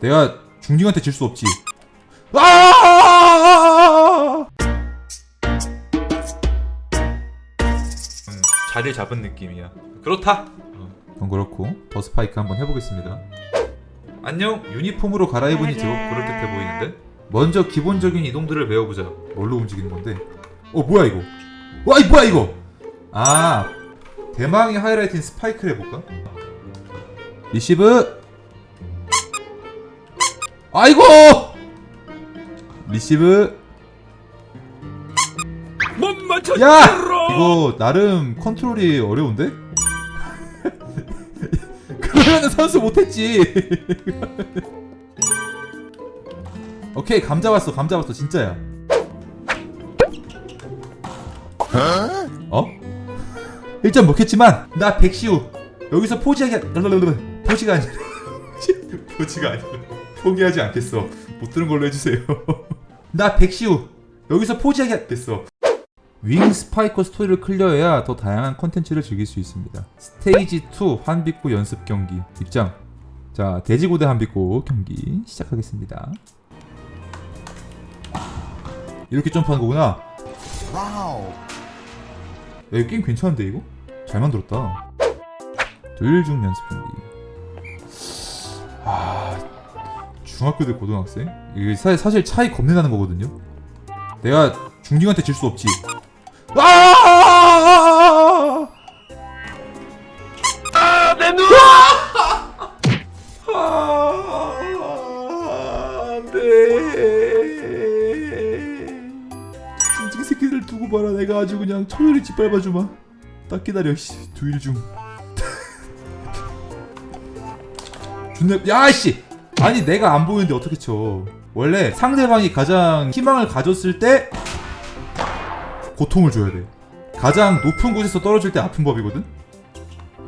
내가 중딩한테 질 수 없지. 아! 음, 자리를 잡은 느낌이야. 그렇다. 그건 그렇고 더 스파이크 한번 해보겠습니다. 안녕. 유니폼으로 갈아입으니 제법 그럴듯해 보이는데. 먼저 기본적인 이동들을 배워보자. 뭘로 움직이는 건데? 어 뭐야 이거? 와이 뭐야 이거? 아 대망의 하이라이트인 스파이크를 해볼까? 리시브 아이고! 리시브. 못 맞춰 야! 이거 나름 컨트롤이 어려운데? 그러면은 선수 못했지. 오케이 감 잡았어 감 잡았어 진짜야. 어? 1점 먹혔지만 나 백시우. 여기서 포지하기 포지가 아니라. 포지가 아니라 포기하지 않겠어. 못 들은 걸로 해주세요. 나 백시우. 여기서 포지하기 됐어. 윙 스파이커 스토리를 클리어해야 더 다양한 컨텐츠를 즐길 수 있습니다. 스테이지 2 한빛고 연습 경기. 입장. 자 돼지고대 한빛고 경기 시작하겠습니다. 이렇게 점프하는 거구나. 와우. 야, 게임 괜찮은데 이거? 잘 만들었다. 도일중 연습 경기. 아 중학교 대 고등학생? 이게 사, 사실 차이 겁내 나는 거거든요. 내가 중딩한테 질 수 없지. 아! 내 눈! 아, 안돼. 징징 새끼들 두고 봐라. 내가 아주 그냥 천연히 짓밟아 주마. 딱 기다려. 씨, 두일 중. 준내 야씨. 아니 내가 안 보이는데 어떻게 쳐? 원래 상대방이 가장 희망을 가졌을 때 고통을 줘야 돼. 가장 높은 곳에서 떨어질 때 아픈 법이거든.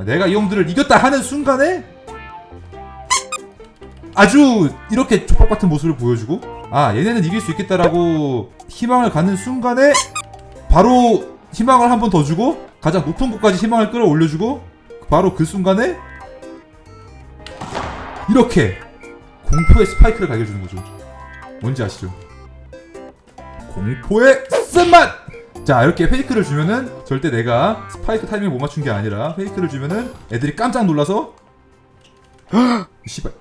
내가 이 형들을 이겼다 하는 순간에 아주 이렇게 족밥 같은 모습을 보여주고 아 얘네는 이길 수 있겠다라고 희망을 갖는 순간에 바로 희망을 한 번 더 주고 가장 높은 곳까지 희망을 끌어올려주고 바로 그 순간에 이렇게 공포의 스파이크를 갈겨주는 거죠 뭔지 아시죠? 공포의 쓴맛! 자 이렇게 페이크를 주면은 절대 내가 스파이크 타이밍을 못 맞춘 게 아니라 페이크를 주면은 애들이 깜짝 놀라서 씨발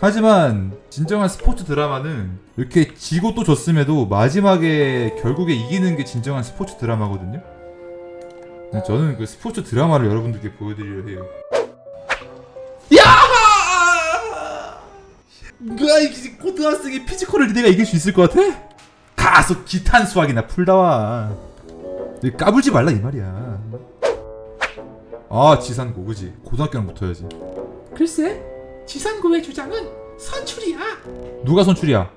하지만 진정한 스포츠 드라마는 이렇게 지고 또 졌음에도 마지막에 결국에 이기는 게 진정한 스포츠 드라마거든요. 저는 그 스포츠 드라마를 여러분들께 보여드리려 해요. 누가 이 고등학생의 피지컬을 내가 이길 수 있을 것 같아? 가서 기탄 수학이나 풀다와. 까불지 말라 이 말이야. 아 지산고 그지? 고등학교랑 붙어야지. 글쎄, 지상고의 주장은 선출이야. 누가 선출이야?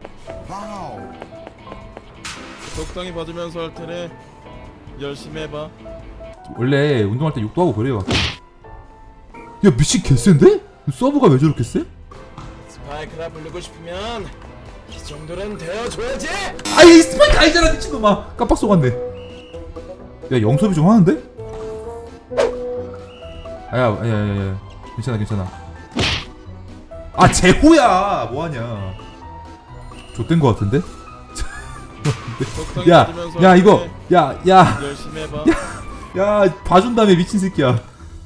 적당히 받으면서 할 테니 열심히 해봐. 원래 운동할 때 욕도 하고 그래요. 야 미친 개센데? 서브가 왜 저렇게 세? 스파이크라 부르고 싶으면 이 정도는 되어줘야지. 아이 스파이크 아니잖아 미친놈 아 깜빡 속았네. 야 영섭이 좀 하는데? 아야 야 야 야. 괜찮아 괜찮아. 아 재호야! 뭐하냐? 좆된 거 같은데? 적당히 야야할 이거. 야야야. 열심히 해봐. 봐준다며 미친 새끼야.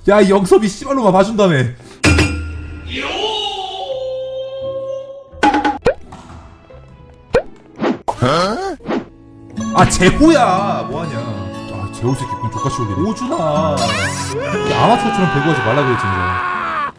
야 영섭이 씨발로만 봐준다며 어? 아 재호야! 뭐하냐? 아 재호 새끼 군 족같이 올리네. 오준아! 이렇게 아마추어처럼 배구하지 말라 그랬지 내가